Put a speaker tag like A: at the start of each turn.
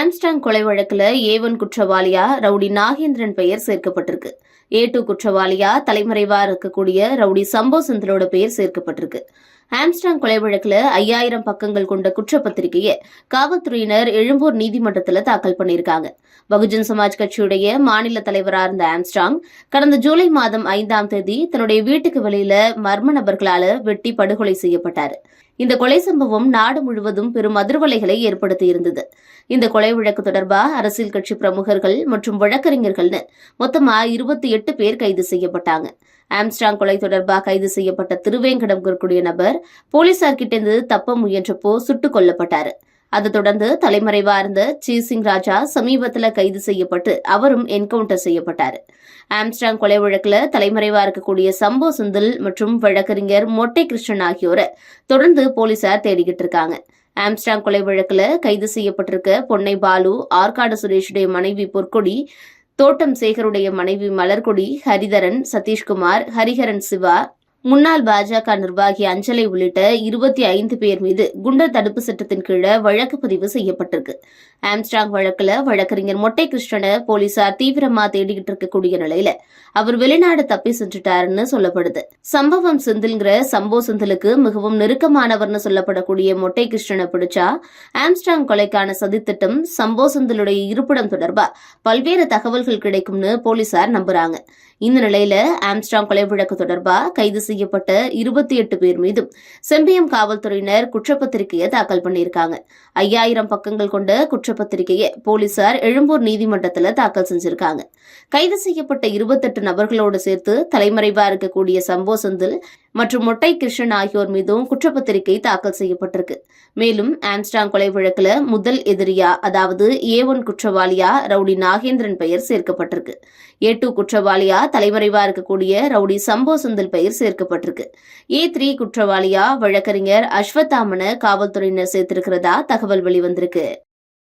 A: Armstrong கொலை வழக்குல A one குற்றவாளியா ரவுடி நாகேந்திரன் பெயர் சேர்க்கப்பட்டிருக்கு. ஏ டூ குற்றவாளியா தலைமறைவா இருக்கக்கூடிய ரவுடி சம்போ செந்திலோட பெயர் சேர்க்கப்பட்டிருக்கு. ஆம்ஸ்டாங் கொலை வழக்கில் ஐயாயிரம் பக்கங்கள் கொண்ட குற்றப்பத்திரிகையை காவல்துறையினர் எழும்பூர் நீதிமன்றத்தில் தாக்கல் பண்ணியிருக்காங்க. பகுஜன் சமாஜ் கட்சியுடைய மாநில தலைவராக இருந்த ஆம்ஸ்டாங் கடந்த ஜூலை மாதம் ஐந்தாம் தேதி தன்னுடைய வீட்டுக்கு வெளியில மர்ம நபர்களால வெட்டி படுகொலை செய்யப்பட்டார். இந்த கொலை சம்பவம் நாடு முழுவதும் பெரும் அதிர்வலைகளை ஏற்படுத்தியிருந்தது இந்த கொலை வழக்கு தொடர்பா அரசியல் கட்சி பிரமுகர்கள் மற்றும் வழக்கறிஞர்கள்னு மொத்தமா இருபத்தி எட்டு பேர் கைது செய்யப்பட்டாங்க. ஆம்ஸ்டாங் கொலை தொடர்பாக கைது செய்யப்பட்ட திருவேங்கடம் கூடிய நபர் போலீசார்கிட்டேருந்து தப்ப முயன்றப்போ சுட்டுக் கொல்லப்பட்டார். அதை தொடர்ந்து தலைமறைவா இருந்த சீசிங் ராஜா சமீபத்துல கைது செய்யப்பட்டு அவரும் என்கவுண்டர் செய்யப்பட்டார். ஆம்ஸ்டாங் கொலை வழக்குல தலைமறைவா இருக்கக்கூடிய சம்போ செந்தில் மற்றும் வழக்கறிஞர் மொட்டை கிருஷ்ணன் ஆகியோரை தொடர்ந்து போலீசார் தேடிக்கிட்டு இருக்காங்க. ஆம்ஸ்டாங் கொலை வழக்குல கைது செய்யப்பட்டிருக்க பொன்னை பாலு ஆற்காடு சுரேஷுடைய மனைவி பொற்கொடி தோட்டம் சேகருடைய மனைவி மலர்கொடி ஹரிதரன் சதீஷ்குமார் ஹரிஹரன் சிவா முன்னாள் பாஜக நிர்வாகி அஞ்சலை உள்ளிட்ட இருபத்தி ஐந்து பேர் மீது குண்டர் தடுப்பு சட்டத்தின் கீழே வழக்கு பதிவு செய்யப்பட்டிருக்கு. ஆம்ஸ்டாங் வழக்குல வழக்கறிஞர் மொட்டை கிருஷ்ணனை போலீசார் தீவிரமா தேடிக்கிட்டு இருக்கக்கூடிய நிலையில அவர் வெளிநாடு தப்பி சென்றுட்டாருன்னு சொல்லப்படுது. சம்பவம் செந்தில்ங்கிற சம்போ செந்திலுக்கு மிகவும் நெருக்கமானவர்னு சொல்லப்படக்கூடிய மொட்டை கிருஷ்ணனை பிடிச்சா ஆம்ஸ்டாங் கொலைக்கான சதித்திட்டம் சம்போ செந்திலுடைய இருப்பிடம் தொடர்பா பல்வேறு தகவல்கள் கிடைக்கும்னு போலீசார் நம்புறாங்க. இந்த நிலையில ஆம்ஸ்டாங் கொலை வழக்கு தொடர்பா கைது செய்யப்பட்ட இருபத்தி எட்டு பேர் மீதும் செம்பியம் காவல்துறையினர் குற்றப்பத்திரிகையை தாக்கல் பண்ணியிருக்காங்க. ஐயாயிரம் பக்கங்கள் கொண்ட குற்றப்பத்திரிகையை போலீசார் எழும்பூர் நீதிமன்றத்தில் தாக்கல் செஞ்சிருக்காங்க. கைது செய்யப்பட்ட இருபத்தெட்டு நபர்களோடு சேர்த்து தலைமறைவா இருக்கக்கூடிய சம்போ செந்தில் மற்றும் மொட்டை கிருஷ்ணன் ஆகியோர் மீதும் குற்றப்பத்திரிகை தாக்கல் செய்யப்பட்டிருக்கு. மேலும் ஆம்ஸ்டாங் கொலை வழக்கில் முதல் எதிரியா அதாவது ஏ ஒன் குற்றவாளியா ரவுடி நாகேந்திரன் பெயர் சேர்க்கப்பட்டிருக்கு. ஏ டூ குற்றவாளியா தலைமறைவா இருக்கக்கூடிய ரவுடி சம்போ செந்தில் பெயர் சேர்க்கப்பட்டிருக்கு. ஏ த்ரீ குற்றவாளியா வழக்கறிஞர் அஸ்வத்தாமன காவல்துறையினர் சேர்த்திருக்கிறதா தகவல் வெளிவந்திருக்கு.